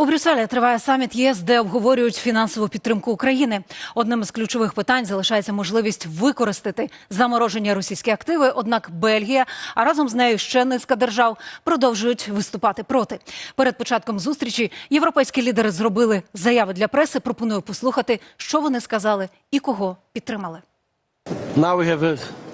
У Брюсселі триває саміт ЄС, де обговорюють фінансову підтримку України. Одним із ключових питань залишається можливість використати заморожені російські активи. Однак Бельгія, а разом з нею ще низка держав продовжують виступати проти. Перед початком зустрічі європейські лідери зробили заяви для преси. Пропоную послухати, що вони сказали і кого підтримали. Now we have a.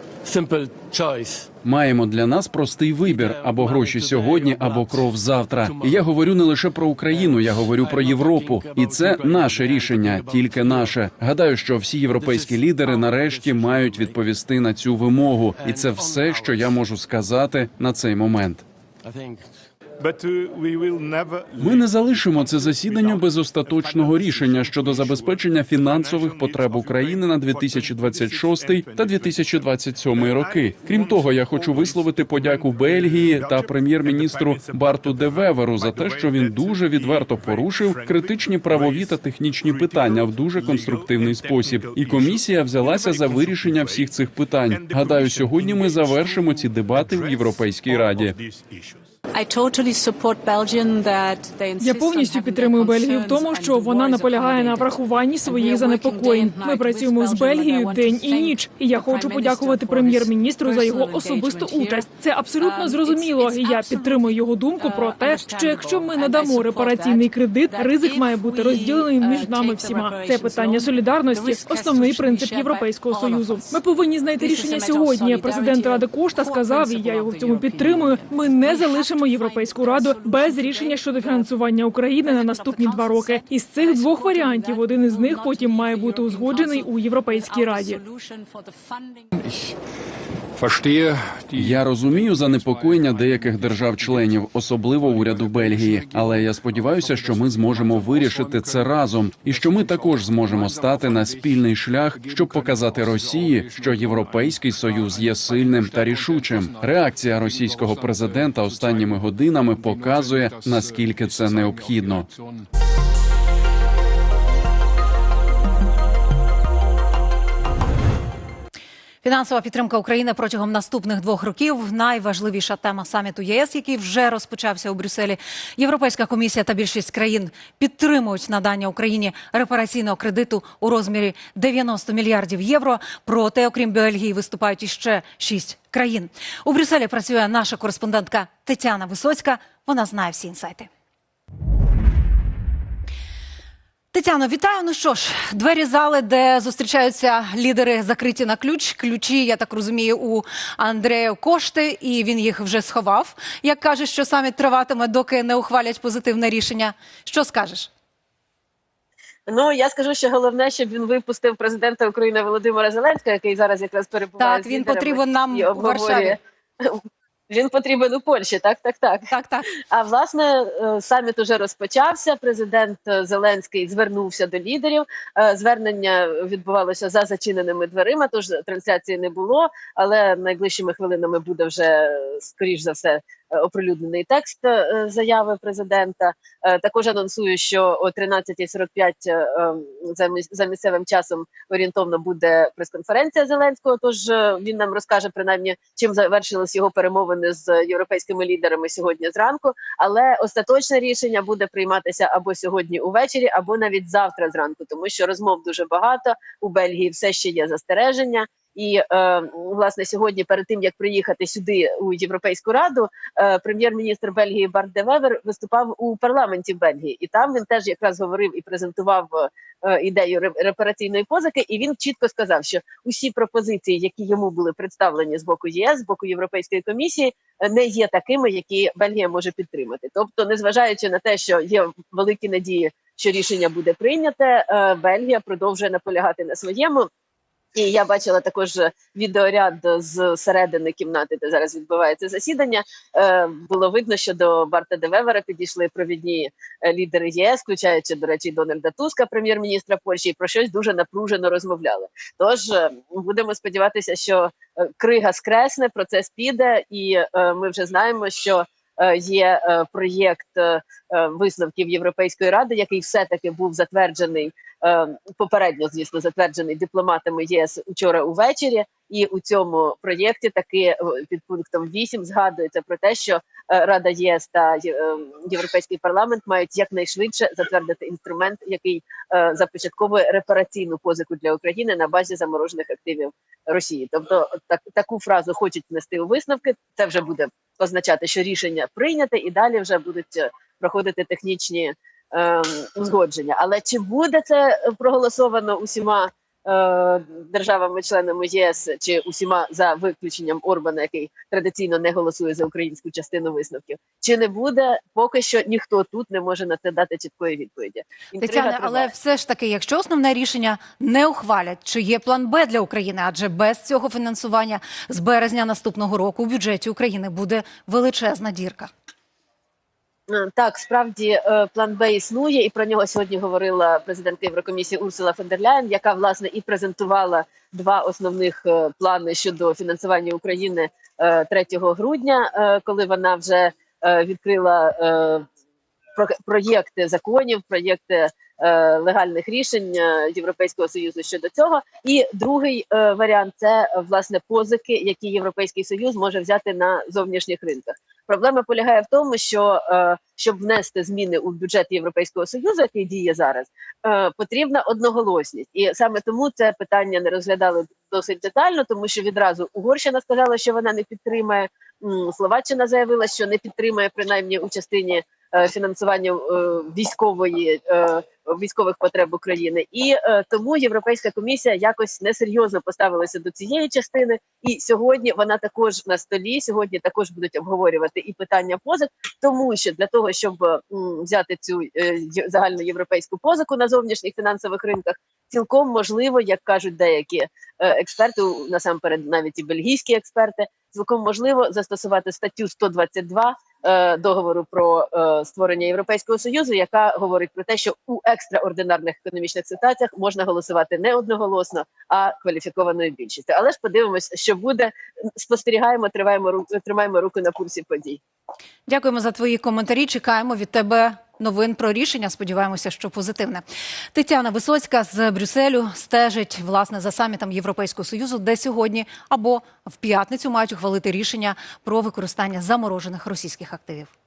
Маємо для нас простий вибір або гроші сьогодні, або кров завтра. І я говорю не лише про Україну, я говорю про Європу. І це наше рішення, тільки наше. Гадаю, що всі європейські лідери нарешті мають відповісти на цю вимогу, і це все, що я можу сказати на цей момент. Ми не залишимо це засідання без остаточного рішення щодо забезпечення фінансових потреб України на 2026 та 2027 роки. Крім того, я хочу висловити подяку Бельгії та прем'єр-міністру Барту де Веверу за те, що він дуже відверто порушив критичні правові та технічні питання в дуже конструктивний спосіб. І комісія взялася за вирішення всіх цих питань. Гадаю, сьогодні ми завершимо ці дебати в Європейській раді. Я повністю підтримую Бельгію в тому, що вона наполягає на врахуванні своїх занепокоєнь. Ми працюємо з Бельгією день і ніч, і я хочу подякувати прем'єр-міністру за його особисту участь. Це абсолютно зрозуміло. і Я підтримую його думку про те, що якщо ми надамо репараційний кредит, ризик має бути розділений між нами всіма. Це питання солідарності, основний принцип Європейського союзу. Ми повинні знайти рішення сьогодні. Президент Ради Кошта сказав, і я його в цьому підтримую. Ми не залишимо європейську раду без рішення щодо фінансування України на наступні два роки. Із цих двох варіантів один із них потім має бути узгоджений у Європейській раді. Я розумію занепокоєння деяких держав-членів, особливо уряду Бельгії. Але я сподіваюся, що ми зможемо вирішити це разом, і що ми також зможемо стати на спільний шлях, щоб показати Росії, що європейський союз є сильним та рішучим. Реакція російського президента останніми годинами показує наскільки це необхідно. Фінансова підтримка України протягом наступних двох років найважливіша тема саміту єС, який вже розпочався у Брюсселі. Європейська комісія та більшість країн підтримують надання Україні репараційного кредиту у розмірі 90 мільярдів євро. Проте, окрім Бельгії, виступають іще шість країн. У Брюсселі працює наша кореспондентка Тетяна Висоцька. Вона знає всі інсайти. Тетяно, вітаю. Ну що ж, двері зали, де зустрічаються лідери, закриті на ключ. Ключі, я так розумію, у Андрея Кошти, і він їх вже сховав. Як каже, що саміт триватиме, доки не ухвалять позитивне рішення. Що скажеш? Ну я скажу, що головне, щоб він випустив президента України Володимира Зеленського, який зараз якраз перебуває Так, з він потрібен нам обговорює. Варшаві. Він потрібен у Польщі, так, так, так. Так, так. А власне е, саміт уже розпочався. Президент е, Зеленський звернувся до лідерів. Е, Звернення відбувалося за зачиненими дверима, тож трансляції не було. Але найближчими хвилинами буде вже скоріш за все оприлюднений текст е, заяви президента. Е, Також анонсую, що о 13.45 е, е, за місцевим часом орієнтовно буде прес-конференція Зеленського. Тож е, він нам розкаже принаймні, чим завершились його перемовини з європейськими лідерами сьогодні зранку. Але остаточне рішення буде прийматися або сьогодні увечері, або навіть завтра зранку, тому що розмов дуже багато. У Бельгії все ще є застереження. І е, власне сьогодні, перед тим як приїхати сюди у Європейську раду, е, прем'єр-міністр Бельгії Барт де Вевер виступав у парламенті Бельгії, і там він теж якраз говорив і презентував е, ідею ре- репараційної позики. І він чітко сказав, що усі пропозиції, які йому були представлені з боку ЄС, з боку Європейської комісії, не є такими, які Бельгія може підтримати. Тобто, незважаючи на те, що є великі надії, що рішення буде прийняте, е, Бельгія продовжує наполягати на своєму. І я бачила також відеоряд з середини кімнати, де зараз відбувається засідання. Е, було видно, що до Барта де Вевера підійшли провідні е, лідери ЄС, включаючи, до речі, Дональда Туска, прем'єр-міністра Польщі, і про щось дуже напружено розмовляли. Тож е, будемо сподіватися, що е, крига скресне, процес піде, і е, ми вже знаємо, що. Е, Є е, проєкт е, висновків Європейської ради, який все-таки був затверджений попередньо, звісно, затверджений дипломатами ЄС учора увечері. І у цьому проєкті таки під пунктом 8 згадується про те, що Рада ЄС та е, Європейський парламент мають якнайшвидше затвердити інструмент, який е, започатковує репараційну позику для України на базі заморожених активів Росії. Тобто, так таку фразу хочуть внести у висновки. Це вже буде означати, що рішення прийняте, і далі вже будуть е, проходити технічні е, узгодження. Але чи буде це проголосовано усіма? Е, Державами-членами ЄС чи усіма за виключенням Орбана, який традиційно не голосує за українську частину висновків, чи не буде поки що ніхто тут не може на це дати чіткої відповіді. Інтрига Тетяне, триває. але все ж таки, якщо основне рішення не ухвалять, чи є план Б для України? Адже без цього фінансування з березня наступного року у бюджеті України буде величезна дірка. Так, справді е, план Б існує, і про нього сьогодні говорила президентка Єврокомісії Урсула фон дер Ляєн, яка власне і презентувала два основних е, плани щодо фінансування України е, 3 грудня, е, коли вона вже відкрила про- проєкти законів, проєкти легальних рішень Європейського союзу щодо цього. І другий варіант це власне позики, які Європейський Союз може взяти на зовнішніх ринках. Проблема полягає в тому, що е, щоб внести зміни у бюджет Європейського союзу, який діє зараз, е, потрібна одноголосність, і саме тому це питання не розглядали досить детально, тому що відразу Угорщина сказала, що вона не підтримає. Словаччина заявила, що не підтримає принаймні у частині е, фінансування е, військової е, військових потреб України, і е, тому Європейська комісія якось несерйозно поставилася до цієї частини. І сьогодні вона також на столі. Сьогодні також будуть обговорювати і питання позик, тому що для того, щоб м, взяти цю е, загальноєвропейську позику на зовнішніх фінансових ринках, цілком можливо, як кажуть деякі е, експерти, насамперед навіть і бельгійські експерти, цілком можливо застосувати статтю 122 е, договору про е, створення Європейського союзу, яка говорить про те, що у екстраординарних економічних ситуаціях можна голосувати не одноголосно, а кваліфікованою більшістю. Але ж подивимось, що буде. Спостерігаємо, триваємо ру- тримаємо руку на пульсі подій. Дякуємо за твої коментарі. Чекаємо від тебе новин про рішення. Сподіваємося, що позитивне. Тетяна Висоцька з Брюсселю стежить власне за самітом Європейського союзу, де сьогодні або в п'ятницю мають ухвалити рішення про використання заморожених російських активів.